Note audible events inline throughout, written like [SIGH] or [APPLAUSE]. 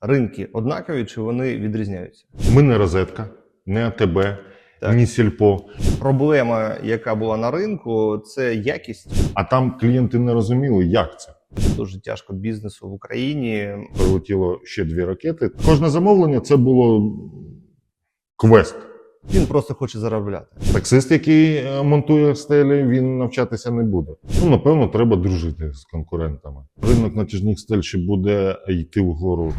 ринки однакові чи вони відрізняються? Ми не розетка, не АТБ, Так. ні сільпо. Проблема, яка була на ринку, це якість. А там клієнти не розуміли, як це. Дуже тяжко бізнесу в Україні. Прилетіло ще дві ракети. Кожне замовлення це було квест. Він просто хоче заробляти. Таксист, який е, монтує стелі, він навчатися не буде. Ну, напевно, треба дружити з конкурентами. Ринок натяжних стель ще буде йти вгору.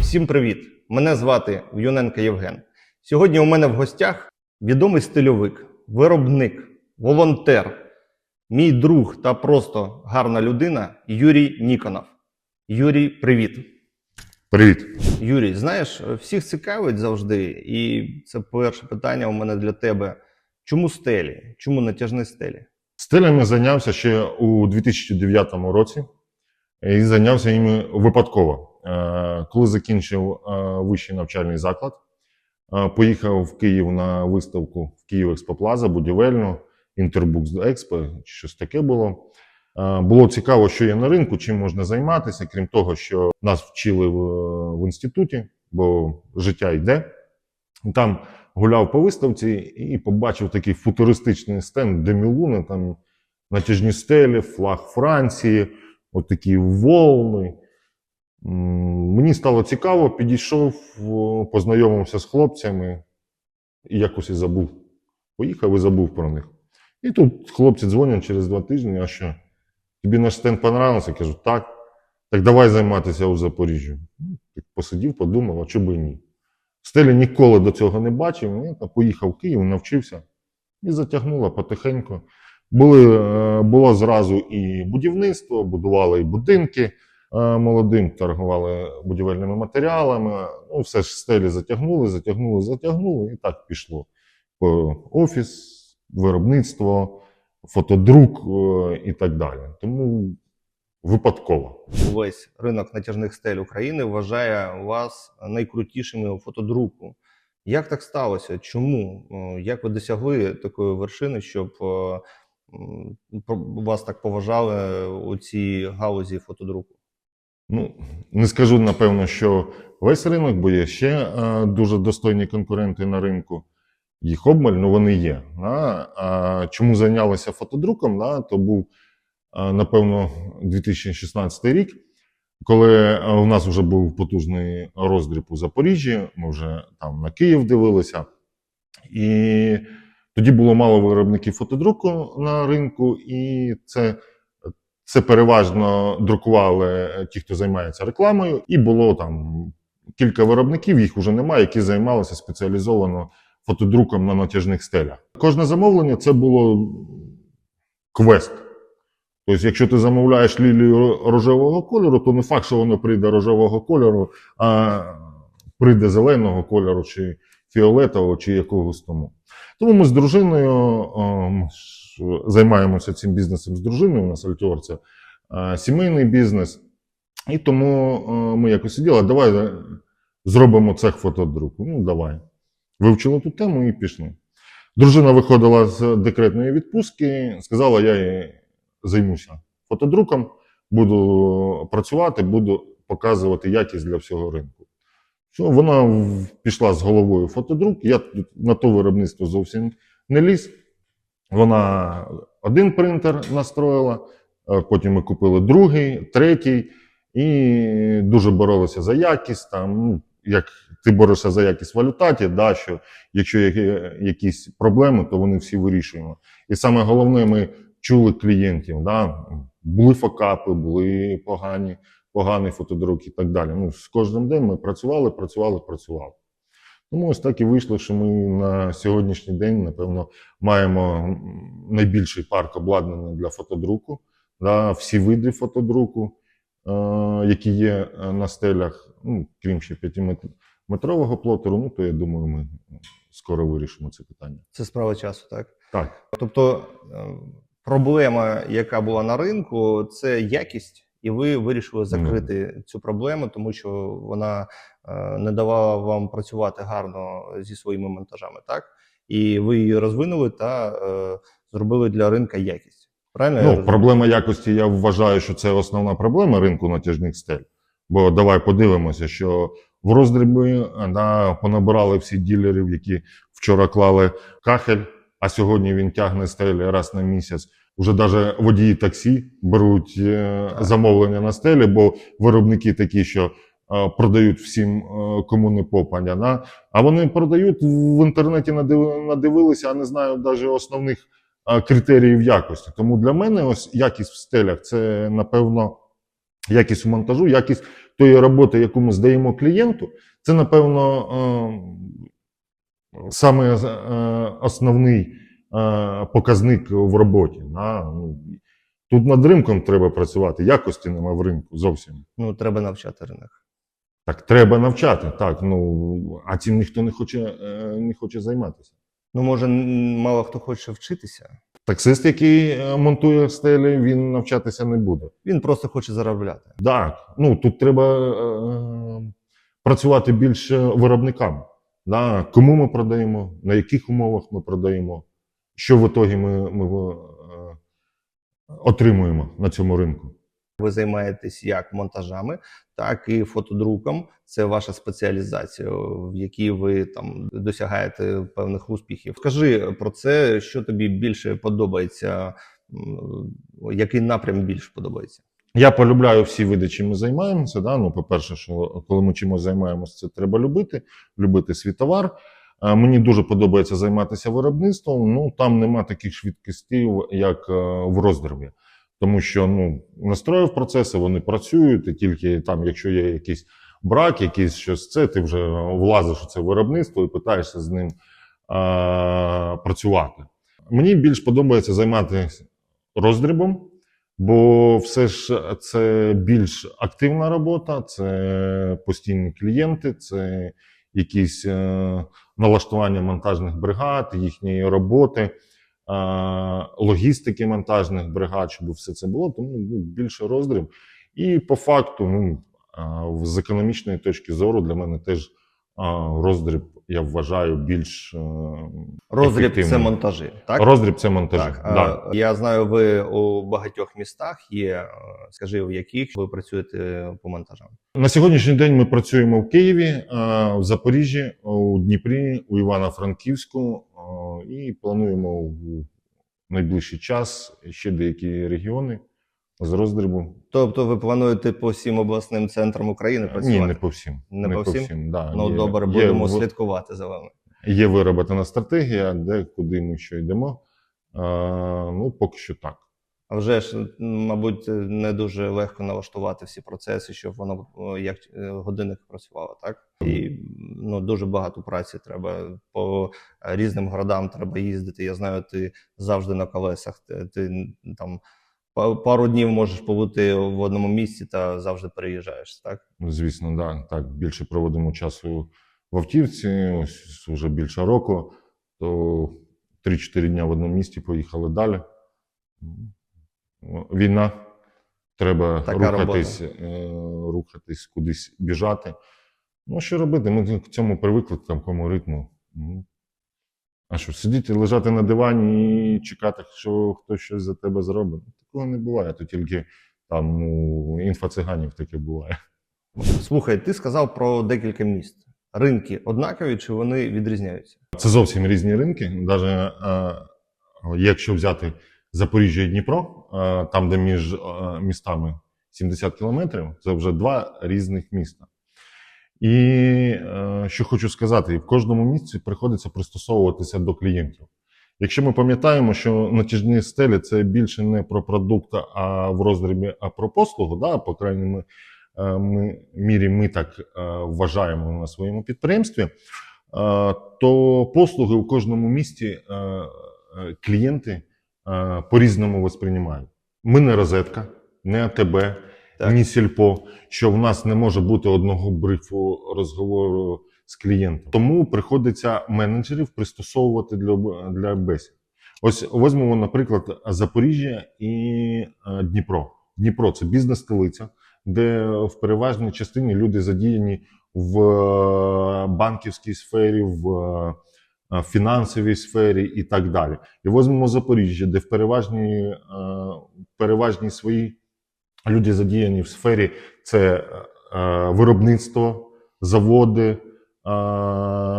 Всім привіт! Мене звати Юненко Євген. Сьогодні у мене в гостях відомий стильовик, виробник, волонтер, мій друг та просто гарна людина Юрій Ніконов. Юрій, привіт! Привіт. Юрій, знаєш, всіх цікавить завжди, і це перше питання у мене для тебе. Чому стелі? Чому натяжні стелі? Стелями зайнявся ще у 2009 році і зайнявся ними випадково. Е, Коли закінчив е, вищий навчальний заклад, е, поїхав в Київ на виставку в Київ Експоплаза, будівельну, Інтербукс Експо, чи щось таке було. Е, Було цікаво, що є на ринку, чим можна займатися, крім того, що нас вчили в, в інституті, бо життя йде. Там гуляв по виставці і побачив такий футуристичний стенд Демілуни, там натяжні стелі, флаг Франції, от такі волни. Мені стало цікаво, підійшов, познайомився з хлопцями і якось і забув. Поїхав і забув про них. І тут хлопці дзвонять через два тижні, а що? Тобі наш стенд понравився? Кажу, так. Так давай займатися у Запоріжжі. Ну, так Посидів, подумав, а чому б і ні. Стелі ніколи до цього не бачив. Я поїхав в Київ, навчився і затягнуло потихеньку. Були, е, було зразу і будівництво, будували і будинки е, молодим, торгували будівельними матеріалами. Ну, все ж стелі затягнули, затягнули, затягнули, і так пішло. Офіс, виробництво, фотодрук е, і так далі. Тому випадково. Увесь ринок натяжних стель України вважає вас найкрутішими у фотодруку. Як так сталося? Чому? Е, Як ви досягли такої вершини, щоб е, вас так поважали у цій галузі фотодруку? Ну, не скажу, напевно, що весь ринок, бо є ще дуже достойні конкуренти на ринку. Їх обмаль, ну вони є. Да? А чому зайнялися фотодруком? Да? То був, напевно, 2016 рік, коли у нас вже був потужний роздріб у Запоріжжі, ми вже там на Київ дивилися. І тоді було мало виробників фотодруку на ринку, і це це переважно друкували ті, хто займається рекламою, і було там кілька виробників, їх вже немає, які займалися спеціалізовано фотодруком на натяжних стелях. Кожне замовлення це було квест. Тобто, якщо ти замовляєш лілію рожевого кольору, то не факт, що воно прийде рожевого кольору, а прийде зеленого кольору, чи фіолетового, чи якогось тому. Тому ми з дружиною ш- займаємося цим бізнесом з дружиною. У нас Альтіор це сімейний бізнес. І тому е, ми якось сиділи, давай е, зробимо цех фотодруку. Ну, давай. Вивчили ту тему і пішли. Дружина виходила з декретної відпустки, сказала, я займуся фотодруком, буду працювати, буду показувати якість для всього ринку. Все, вона пішла з головою фотодрук. Я на то виробництво зовсім не ліз. Вона один принтер настроїла, потім ми купили другий, третій, і дуже боролися за якість. Там, ну, як ти борешся за якість в валютаті, да, що якщо є якісь проблеми, то вони всі вирішуємо. І саме головне, ми чули клієнтів. Да? Були факапи, були погані, поганий фотодрук і так далі. Ну, з кожним днем ми працювали, працювали, працювали. Тому ось так і вийшло, що ми на сьогоднішній день, напевно, маємо найбільший парк обладнаний для фотодруку. Да? Всі види фотодруку, які є е, на стелях, ну, крім ще 5-метрового плотеру, ну, то я думаю, ми скоро вирішимо це питання. Це справа часу, так? Так. Тобто е, проблема, яка була на ринку, це якість, і ви вирішили закрити цю проблему, тому що вона е, не давала вам працювати гарно зі своїми монтажами, так? І ви її розвинули та е, зробили для ринка якість. Правильно? Ну, проблема якості, я вважаю, що це основна проблема ринку натяжних стель. Бо давай подивимося, що в роздрібі да, понабирали всі ділерів, які вчора клали кахель, а сьогодні він тягне стелі раз на місяць. Уже навіть водії таксі беруть е, замовлення на стелі, бо виробники такі, що е, продають всім, е, кому не попадя. Да? А вони продають в інтернеті, надив- надивилися, а не знають навіть основних е, критеріїв якості. Тому для мене ось якість в стелях це, напевно, якість монтажу, якість тої роботи, яку ми здаємо клієнту, це, напевно, е, саме е, основний е, показник в роботі. Ну, Тут над ринком треба працювати, якості нема в ринку зовсім. Ну, треба навчати ринок. Так, треба навчати, так, ну, а цим ніхто не хоче, е, не хоче займатися. Ну, може, мало хто хоче вчитися. Таксист, який е, монтує стелі, він навчатися не буде. Він просто хоче заробляти. Так, ну тут треба е, працювати більше виробникам. Да? Кому ми продаємо, на яких умовах ми продаємо, що в ітогі ми, ми е, отримуємо на цьому ринку. Ви займаєтесь як монтажами, так і фотодруком. Це ваша спеціалізація, в якій ви там досягаєте певних успіхів. Скажи про це, що тобі більше подобається, який напрям більше подобається? Я полюбляю всі види, чим ми займаємося. Да? Ну, по-перше, що коли ми чимось займаємося, це треба любити, любити свій товар. Е, Мені дуже подобається займатися виробництвом. Ну там нема таких швидкостей, як е, в роздриві. Тому що ну, настроїв процеси, вони працюють, і тільки там, якщо є якийсь брак, якийсь щось це, ти вже влазиш у це виробництво і питаєшся з ним е, працювати. Мені більш подобається займатися роздрібом, бо все ж це більш активна робота, це постійні клієнти, це якісь е, налаштування монтажних бригад, їхньої роботи, логістики монтажних бригад, щоб все це було, тому ну, більше роздріб. І по факту, ну, е, з економічної точки зору, для мене теж е, роздріб, я вважаю, більш е, Розріб це монтажі, так? Роздріб це монтажі. Так, да. я знаю, ви у багатьох містах є. е, Скажи, в яких ви працюєте по монтажам? На сьогоднішній день ми працюємо в Києві, е, в Запоріжжі, у Дніпрі, у Івано-Франківську е, і плануємо у найближчий час ще деякі регіони з роздрібу. Тобто, ви плануєте по всім обласним центрам України працювати? Ні, не по всім. Не по всім? да. Ну Є- добре, будемо є, слідкувати за вами. Є вироблена стратегія, де куди ми що йдемо. Е, Ну, поки що так. А вже ж, мабуть, не дуже легко налаштувати всі процеси, щоб воно як е, годинник працювало, так? І ну, дуже багато праці треба по різним городам треба їздити. Я знаю, ти завжди на колесах. Ти, ти там пару днів можеш побути в одному місці та завжди переїжджаєш, так? Звісно, да. так. Більше проводимо часу в автівці, ось вже більше року, то 3-4 дня в одному місті поїхали далі. Війна, треба Така рухатись, е, рухатись, кудись біжати. Ну, що робити? Ми к цьому привикли, к такому ритму. Ну, А що, сидіти, лежати на дивані і чекати, що хтось щось за тебе зробить? Такого не буває, то тільки там ну, інфоциганів таке буває. Слухай, ти сказав про декілька міст. Ринки однакові чи вони відрізняються? Це зовсім різні ринки. Навіть е, якщо взяти Запоріжжя і Дніпро, там, де між е, містами 70 кілометрів, це вже два різних міста. І е, що хочу сказати, в кожному місці приходиться пристосовуватися до клієнтів. Якщо ми пам'ятаємо, що натяжні стелі це більше не про продукт, а в роздрібі, а про послугу, да, по крайній е, мірі ми так е, вважаємо на своєму підприємстві, е, то послуги у кожному місті е, е, клієнти е, по-різному восприймають. Ми не розетка, не АТБ, Так. ні сільпо, що в нас не може бути одного брифу розговору з клієнтом. Тому приходиться менеджерів пристосовувати для, для бесід. Ось візьмемо, наприклад, Запоріжжя і е, Дніпро. Дніпро це бізнес-столиця, де в переважній частині люди задіяні в е, банківській сфері, в е, в фінансовій сфері і так далі. І возьмемо Запоріжжя, де в переважній, е, переважній своїй люди задіяні в сфері це е, виробництво, заводи, е,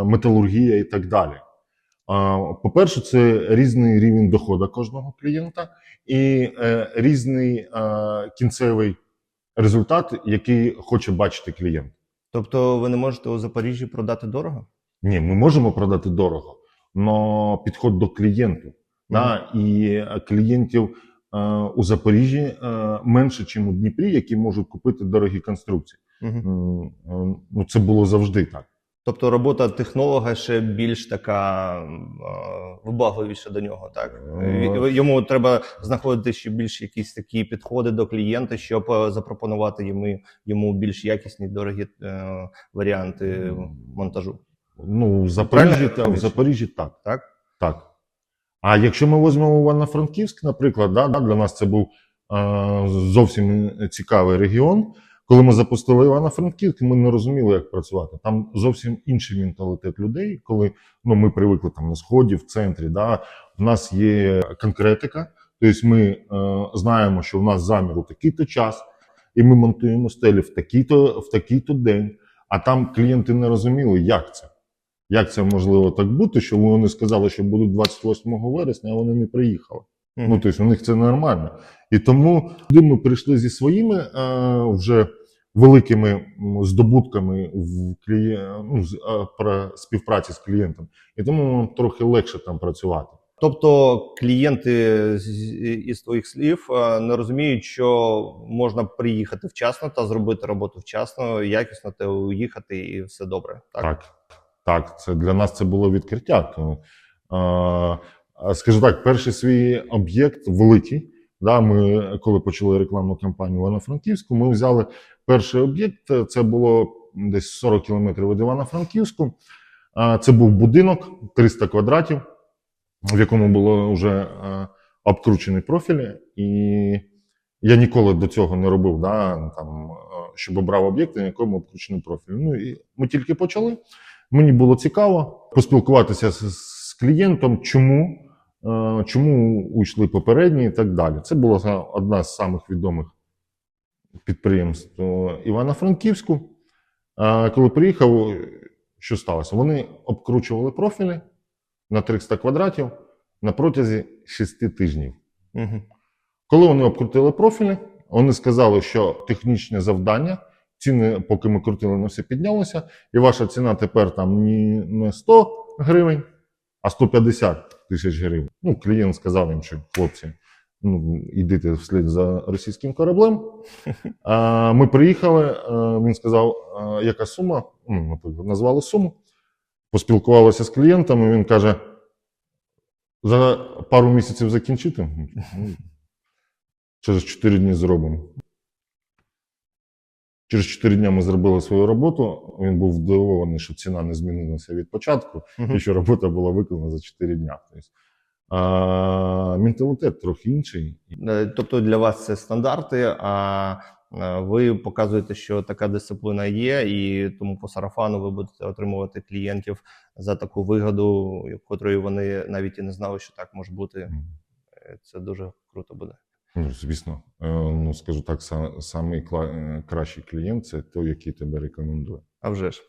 металургія і так далі. Е, По-перше, це різний рівень доходу кожного клієнта і е, різний е, кінцевий результат, який хоче бачити клієнт. Тобто ви не можете у Запоріжжі продати дорого? Ні, ми можемо продати дорого, але підход до клієнту. Да, і клієнтів е, у Запоріжжі е, менше, ніж у Дніпрі, які можуть купити дорогі конструкції. Угу. Ну, це було завжди так. Тобто робота технолога ще більш така е, вибагливіша до нього, так? Е. Йому треба знаходити ще більш якісь такі підходи до клієнта, щоб е, запропонувати йому, йому більш якісні дорогі е, варіанти монтажу. Ну, в Запоріжжі, та, в Запоріжжі так. Так? так. А якщо ми візьмемо Івано-Франківськ, наприклад, да, да, для нас це був е, зовсім цікавий регіон. Коли ми запустили Івано-Франківськ, ми не розуміли, як працювати. Там зовсім інший менталітет людей, коли ну, ми привикли там на сході, в центрі. Да, в нас є конкретика, тобто ми е, знаємо, що в нас замір у такий-то час, і ми монтуємо стелі в такий-то, в такий-то день. А там клієнти не розуміли, як це. Як це можливо так бути, що вони сказали, що будуть 28 вересня, а вони не приїхали. Ну, тобто, у них це нормально. І тому туди ми прийшли зі своїми е, вже великими здобутками в кліє... ну, з, е, про співпраці з клієнтом. І тому нам трохи легше там працювати. Тобто клієнти із твоїх слів е, не розуміють, що можна приїхати вчасно та зробити роботу вчасно, якісно та уїхати, і все добре. Так, Так, так, це для нас це було відкриття. То, е, скажу так, перший свій об'єкт великий. Да, ми, коли почали рекламну кампанію Івано-Франківську, ми взяли перший об'єкт. Це було десь 40 кілометрів від Івано-Франківську. Це був будинок 300 квадратів, в якому було вже обкручені профілі. І я ніколи до цього не робив, да, там, щоб обрав об'єкт, на якому обкручений профіль. Ну і ми тільки почали. Мені було цікаво поспілкуватися з, з клієнтом, чому, е, чому уйшли попередні і так далі. Це була одна з самих відомих підприємств е, Івано-Франківську. Е, Коли приїхав, що сталося? Вони обкручували профілі на 300 квадратів на протязі 6 тижнів. Угу. Коли вони обкрутили профілі, вони сказали, що технічне завдання, ціни, поки ми крутили, не все піднялося, і ваша ціна тепер там не, не 100 гривень, а 150 тисяч гривень. Ну, клієнт сказав їм, що хлопці, ну, йдите вслід за російським кораблем. [LAUGHS] А, ми приїхали, він сказав, яка сума, ну, наприклад, назвали суму, поспілкувалися з клієнтом, і він каже, за пару місяців закінчити? [LAUGHS] Ну, Через 4 дні зробимо. Через 4 дні ми зробили свою роботу. Він був здивований, що ціна не змінилася від початку, і що робота була виконана за 4 дня. Тобто, а, менталітет трохи інший. Е, Тобто для вас це стандарти, а е, ви показуєте, що така дисципліна є, і тому по сарафану ви будете отримувати клієнтів за таку вигоду, котрої вони навіть і не знали, що так може бути. Е, Це дуже круто буде. Ну, звісно, Е, ну скажу так, самий е, кращий клієнт це той, який тебе рекомендує. А вже ж.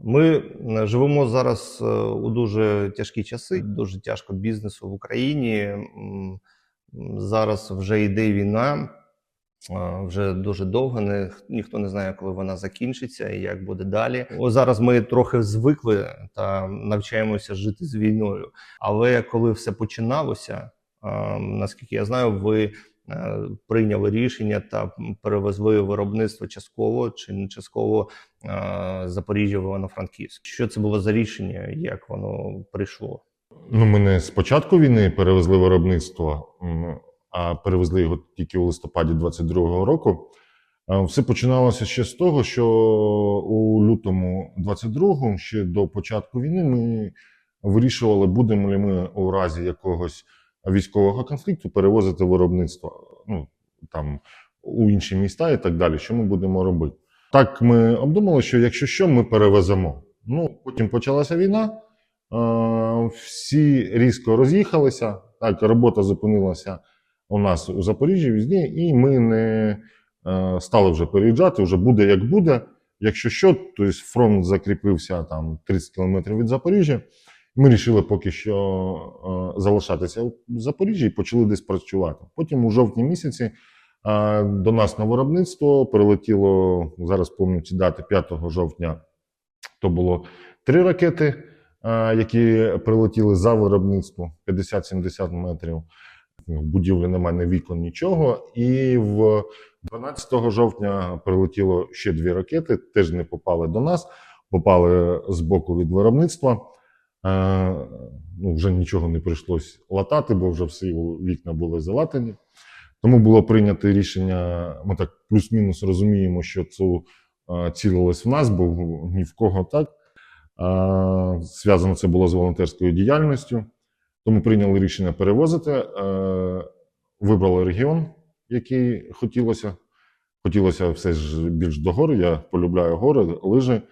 Ми е, живемо зараз у дуже тяжкі часи, дуже тяжко бізнесу в Україні. Зараз вже йде війна, вже дуже довго. Не, ніхто не знає, коли вона закінчиться і як буде далі. О, зараз ми трохи звикли та навчаємося жити з війною. Але коли все починалося, е, наскільки я знаю, ви прийняли рішення та перевезли виробництво частково чи не частково е, Запоріжжя в Івано-Франківськ. Що це було за рішення? Як воно прийшло? Ну, ми не з початку війни перевезли виробництво, а перевезли його тільки у листопаді 22-го року. Все починалося ще з того, що у лютому 22-го, ще до початку війни, ми вирішували, будемо ли ми у разі якогось військового конфлікту перевозити виробництво ну, там, у інші міста і так далі. Що ми будемо робити? Так ми обдумали, що якщо що, ми перевеземо. Ну, потім почалася війна. всі різко роз'їхалися. Так, робота зупинилася у нас у Запоріжжі візні, і ми не е, стали вже переїжджати. Вже буде як буде. Якщо що, то фронт закріпився там 30 кілометрів від Запоріжжя. Ми вирішили поки що е, залишатися в Запоріжжі і почали десь працювати. Потім у жовтні місяці е, до нас на виробництво прилетіло зараз пам'ятаю ці дати 5 жовтня. То було три ракети, е, які прилетіли за виробництво 50-70 метрів. В будівлі немає вікон, нічого. І в 12 жовтня прилетіло ще дві ракети, теж не попали до нас, попали з боку від виробництва. Ну, вже нічого не прийшлось латати, бо вже всі вікна були залатані. Тому було прийнято рішення. Ми так плюс-мінус розуміємо, що це цілилось в нас, бо ні в кого так. Зв'язано це було з волонтерською діяльністю. Тому прийняли рішення перевозити. Вибрали регіон, який хотілося. Хотілося все ж більш до гори. Я полюбляю гори, лижі.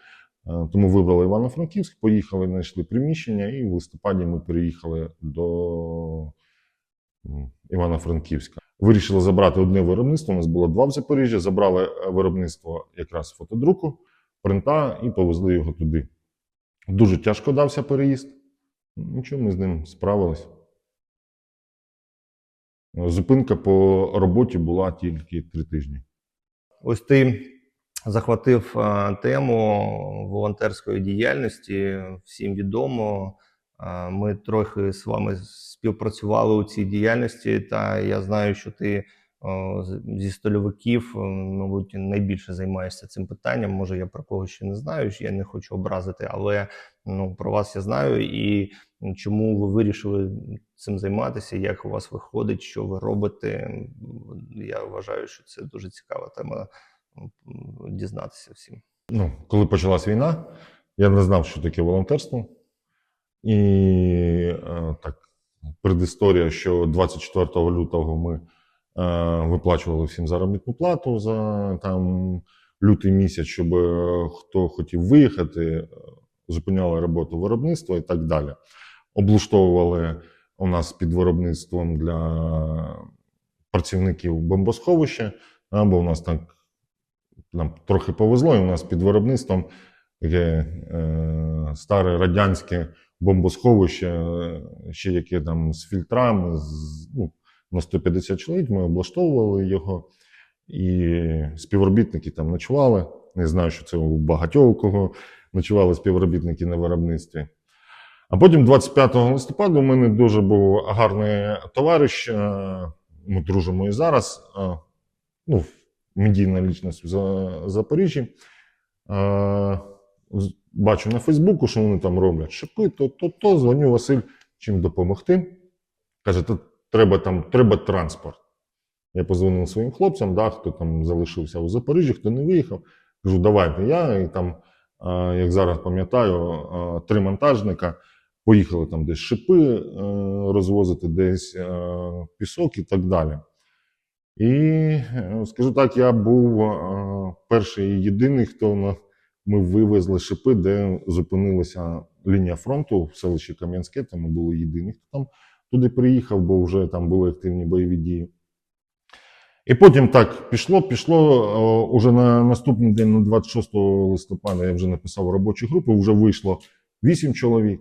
Е, Тому вибрали Івано-Франківськ, поїхали, знайшли приміщення, і в листопаді ми переїхали до Івано-Франківська. Вирішили забрати одне виробництво. У нас було два в Запоріжжі. Забрали е, виробництво якраз фотодруку, принта і повезли його туди. Дуже тяжко дався переїзд. Нічого, ми з ним справились. Зупинка по роботі була тільки три тижні. Ось ти захватив е, тему волонтерської діяльності. Всім відомо. Е, Ми трохи з вами співпрацювали у цій діяльності, та я знаю, що ти зі стольовиків, е, мабуть, найбільше займаєшся цим питанням. Може, я про кого ще не знаю, я не хочу образити, але ну, про вас я знаю. І чому ви вирішили цим займатися, як у вас виходить, що ви робите. Я вважаю, що це дуже цікава тема дізнатися всім. Ну, коли почалась війна, я не знав, що таке волонтерство. І е, так, предісторія, що 24 лютого ми е, виплачували всім заробітну плату за там, лютий місяць, щоб е, хто хотів виїхати, зупиняли роботу виробництва і так далі. Облаштовували у нас під виробництвом для працівників бомбосховище, а, бо у нас так нам трохи повезло, і у нас під виробництвом таке е, старе радянське бомбосховище, е, ще яке там з фільтрами, з, ну, на 150 чоловік ми облаштовували його, і співробітники там ночували. Не знаю, що це у багатьох у кого ночували співробітники на виробництві. А потім, 25 листопада, у мене дуже був гарний товариш. е, Ми дружимо і зараз. е, Ну, медійна лічність в Запоріжжі. Бачу на Фейсбуку, що вони там роблять шипи, то, то, то, дзвоню Василь, чим допомогти. Каже, то треба там треба транспорт. Я позвонив своїм хлопцям, да, хто там залишився у Запоріжжі, хто не виїхав. Кажу, давайте я. І там, як зараз пам'ятаю, три монтажника поїхали там десь шипи е, розвозити, десь е, пісок і так далі. І е, скажу так, я був е, перший і єдиний, хто ми вивезли шипи, де зупинилася лінія фронту в селищі Кам'янське. Там ми були єдині, хто там туди приїхав, бо вже там були активні бойові дії. І потім так пішло, пішло. О, Уже на наступний день, на 26 листопада, я вже написав робочу групу, вже вийшло 8 чоловік.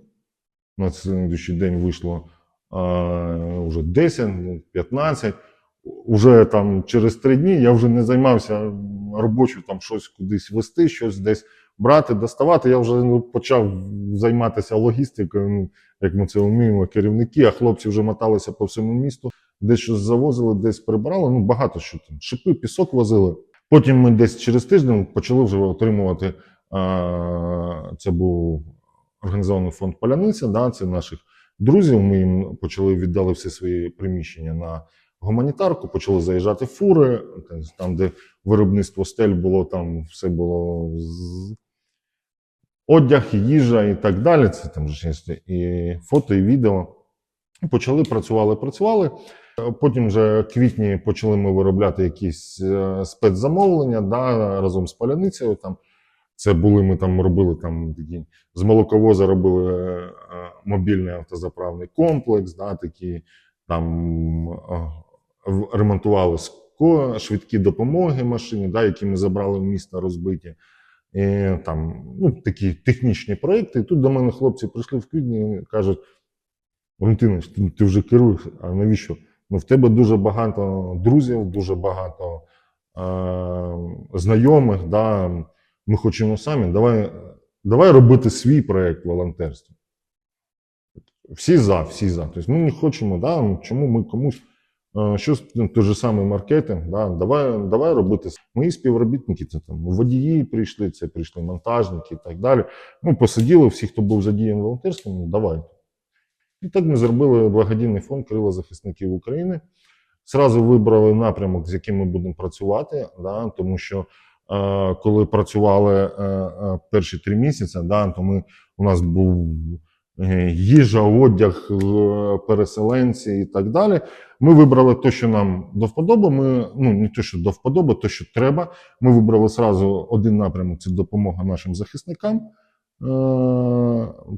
На слідуючий день вийшло а, вже 10, 15. Уже там через три дні я вже не займався робочою там щось кудись вести, щось десь брати, доставати. Я вже ну, почав займатися логістикою, ну, як ми це вміємо, керівники, а хлопці вже моталися по всьому місту, десь щось завозили, десь прибрали. Ну, багато що там. Шипи, пісок возили. Потім ми десь через тиждень почали вже отримувати. Це був організований фонд Поляниця, да, це наших друзів. Ми їм почали віддали всі свої приміщення на гуманітарку, почали заїжджати фури, там, де виробництво стель було, там все було з... одяг, їжа і так далі. Це там ж і фото, і відео. І почали працювали, працювали. Потім вже квітні почали ми виробляти якісь е, спецзамовлення да, разом з поляницею. Там Це були ми там робили там такі з молоковоза робили е, е, мобільний автозаправний комплекс, да, такі там ремонтували ско- швидкі допомоги машини, да, які ми забрали в місто розбиті. І, там, ну, такі технічні проекти. І тут до мене хлопці прийшли в квітні і кажуть: Валентинович, ти, ти вже керуєш, а навіщо? Ну, в тебе дуже багато друзів, дуже багато е, знайомих. Да? Ми хочемо самі. Давай, давай робити свій проєкт волонтерства. Всі за, всі за. Тобто ми не хочемо, да? чому ми комусь. Е, Що ну, той же самий маркетинг, да? давай, давай робити. Мої співробітники, це там водії прийшли, це прийшли монтажники і так далі. Ну, посиділи, всі, хто був задіяний волонтерством, ну давайте. І так ми зробили благодійний фонд Крила захисників України. Зразу вибрали напрямок, з яким ми будемо працювати, да, тому що е, коли працювали е, е, перші три місяці, да, то ми, у нас був їжа, одяг, е, переселенці і так далі. Ми вибрали те, що нам до вподоби. Ми, ну, не те, що до вподоби, те, що треба. Ми вибрали зразу один напрямок це допомога нашим захисникам. Е,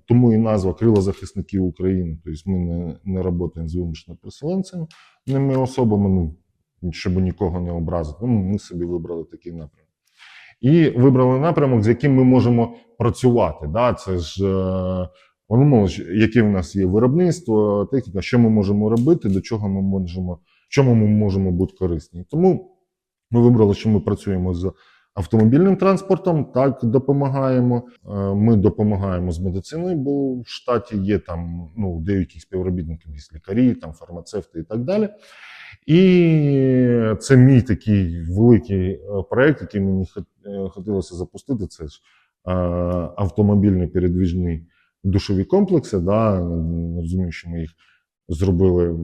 Тому і назва Крила захисників України. Тобто ми не, не працюємо з вимушеними переселенцями, ними особами, ну, щоб нікого не образити. Ну, ми собі вибрали такий напрямок. І вибрали напрямок, з яким ми можемо працювати. Да? Це ж е, воно, ж, яке в нас є виробництво, техніка, що ми можемо робити, до чого ми можемо, чому ми можемо бути корисні. Тому ми вибрали, що ми працюємо з автомобільним транспортом, так допомагаємо. Е, Ми допомагаємо з медициною, бо в штаті є там ну, у деяких співробітників лікарі, там фармацевти і так далі. І це мій такий великий е, проект, який мені е, хотілося запустити. Це ж автомобільні передвіжні душові комплекси. Да. Розумію, що ми їх зробили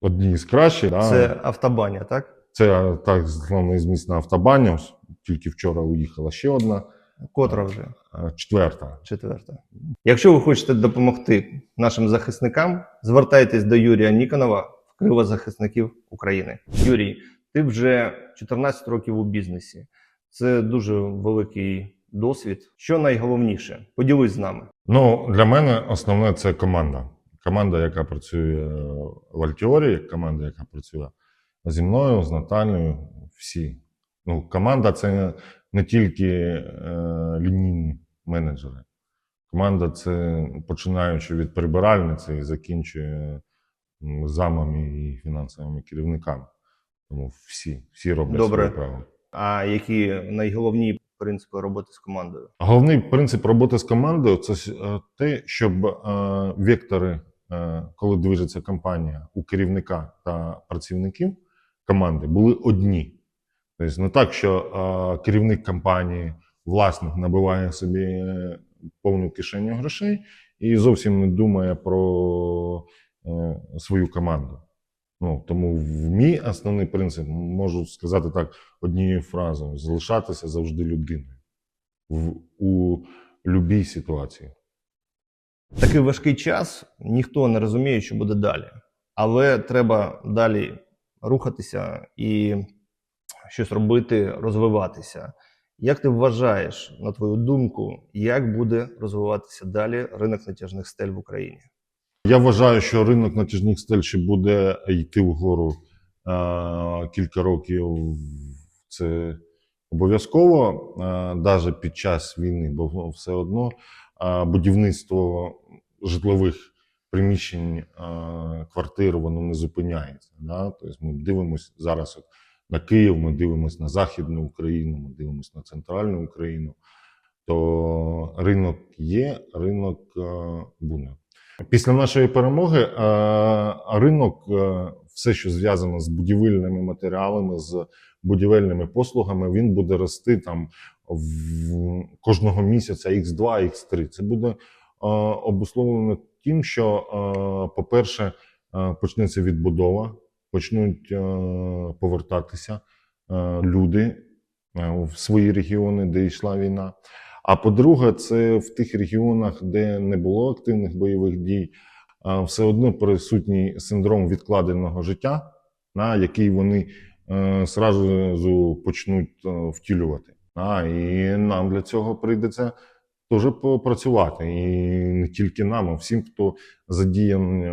одні з кращих. Да. Це автобаня, так? Це так звана змісна автобаня. Тільки вчора уїхала ще одна, Котра вже четверта. четверта. Якщо ви хочете допомогти нашим захисникам, звертайтесь до Юрія Ніконова в Криво захисників України. Юрій, ти вже 14 років у бізнесі. Це дуже великий досвід. Що найголовніше? Поділись з нами. Ну, для мене основне це команда. Команда, яка працює в Альтіорі, команда, яка працює зі мною, з Наталією, всі. Ну, команда це не тільки е, лінійні менеджери. Команда це починаючи від прибиральниці і закінчує замами і фінансовими керівниками. Тому всі, всі роблять Добре. своє право. А які найголовні принципи роботи з командою? Головний принцип роботи з командою це е, те, щоб е, вектори, е, коли движеться компанія у керівника та працівників команди, були одні. Тобто не так, що е, керівник компанії, власник набиває собі повну кишеню грошей і зовсім не думає про свою команду. Ну, тому в мій основний принцип можу сказати так однією фразою: залишатися завжди людиною в, у будь-якій ситуації. Такий важкий час, ніхто не розуміє, що буде далі. Але треба далі рухатися і щось робити, розвиватися. Як ти вважаєш, на твою думку, як буде розвиватися далі ринок натяжних стель в Україні? Я вважаю, що ринок натяжних стель ще буде йти вгору е, кілька років. Це обов'язково, навіть під час війни, бо все одно е, будівництво житлових приміщень, е, квартир, воно не зупиняється. Да? Тобто ми дивимося зараз от на Київ, ми дивимося на Західну Україну, ми дивимося на центральну Україну. То ринок є, ринок е, буде. Після нашої перемоги е, ринок, е, все, що зв'язано з будівельними матеріалами, з будівельними послугами, він буде рости там в кожного місяця X2, X3. Це буде е, обусловлено тим, що, по-перше, почнеться відбудова, почнуть повертатися люди в свої регіони, де йшла війна. А по-друге, це в тих регіонах, де не було активних бойових дій, все одно присутній синдром відкладеного життя, на який вони е, зразу почнуть е, втілювати. А, і нам для цього прийдеться теж попрацювати. І не тільки нам, а всім, хто задіян е,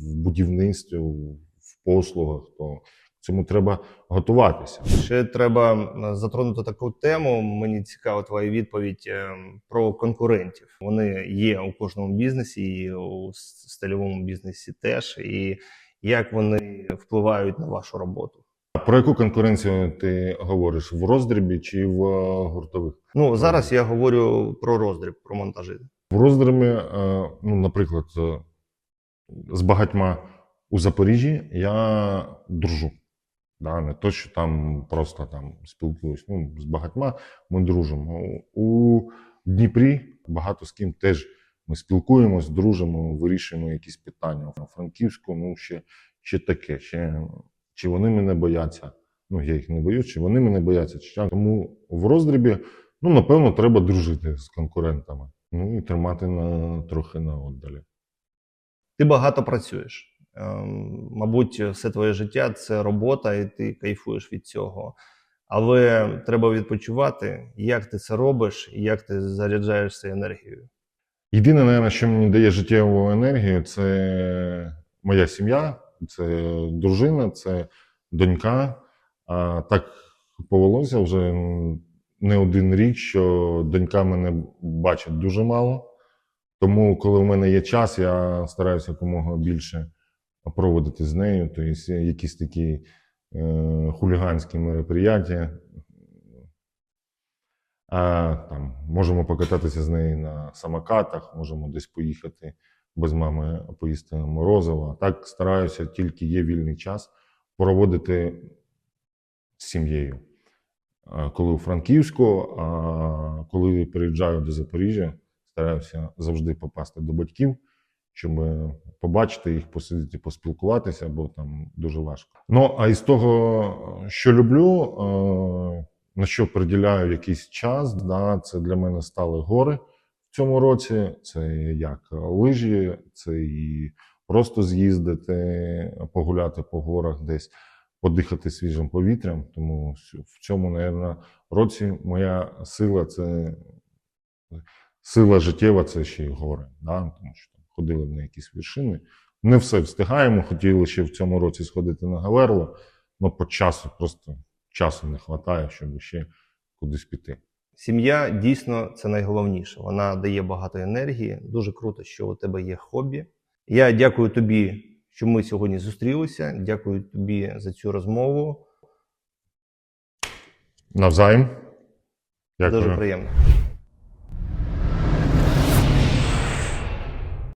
в будівництві, в послугах, то цьому треба готуватися. Ще треба затронути таку тему. Мені цікава твоя відповідь е, про конкурентів. Вони є у кожному бізнесі, і у стильовому бізнесі теж. І як вони впливають на вашу роботу? Про яку конкуренцію ти говориш? В роздрібі чи в е, гуртових? Ну зараз я говорю про роздріб, про монтажі. В роздрібі, е, ну, наприклад, е, з багатьма у Запоріжжі я дружу. Да, не то, що там просто там спілкуюсь. Ну, з багатьма ми дружимо. У Дніпрі багато з ким теж ми спілкуємось, дружимо, вирішуємо якісь питання. У Франківську, ну, ще, ще таке. Ще, чи вони мене бояться? Ну, я їх не боюсь, чи вони мене бояться. Чи. Тому в роздрібі, ну, напевно, треба дружити з конкурентами. Ну і тримати на, трохи на віддалі. Ти багато працюєш. Ем, Мабуть, все твоє життя це робота, і ти кайфуєш від цього. Але треба відпочивати. Як ти це робиш, і як ти заряджаєшся енергією? Єдине, наверное, що мені дає життєву енергію, це моя сім'я, це дружина, це донька. А так повелося вже не один рік, що донька мене бачить дуже мало. Тому, коли в мене є час, я стараюся якомога більше проводити з нею. Тобто якісь такі е, хуліганські мероприятия. А, там, можемо покататися з нею на самокатах, можемо десь поїхати без мами поїсти морозиво. Так стараюся, тільки є вільний час проводити з сім'єю. Коли у Франківську, а коли приїжджаю до Запоріжжя, стараюся завжди попасти до батьків, щоб побачити їх, посидіти, поспілкуватися, бо там дуже важко. Ну а із того, що люблю, е, на що приділяю якийсь час, да, це для мене стали гори в цьому році. Це як лижі, це і просто з'їздити, погуляти по горах десь, подихати свіжим повітрям. Тому в цьому, мабуть, році моя сила це сила життєва це ще й гори. Да? Тому що ходили на якісь вершини. Не все встигаємо. Хотіли ще в цьому році сходити на Гаверло, але по часу просто часу не вистачає, щоб ще кудись піти. Сім'я дійсно це найголовніше. Вона дає багато енергії. Дуже круто, що у тебе є хобі. Я дякую тобі, що ми сьогодні зустрілися. Дякую тобі за цю розмову. Навзаєм. Дякую. Дуже приємно.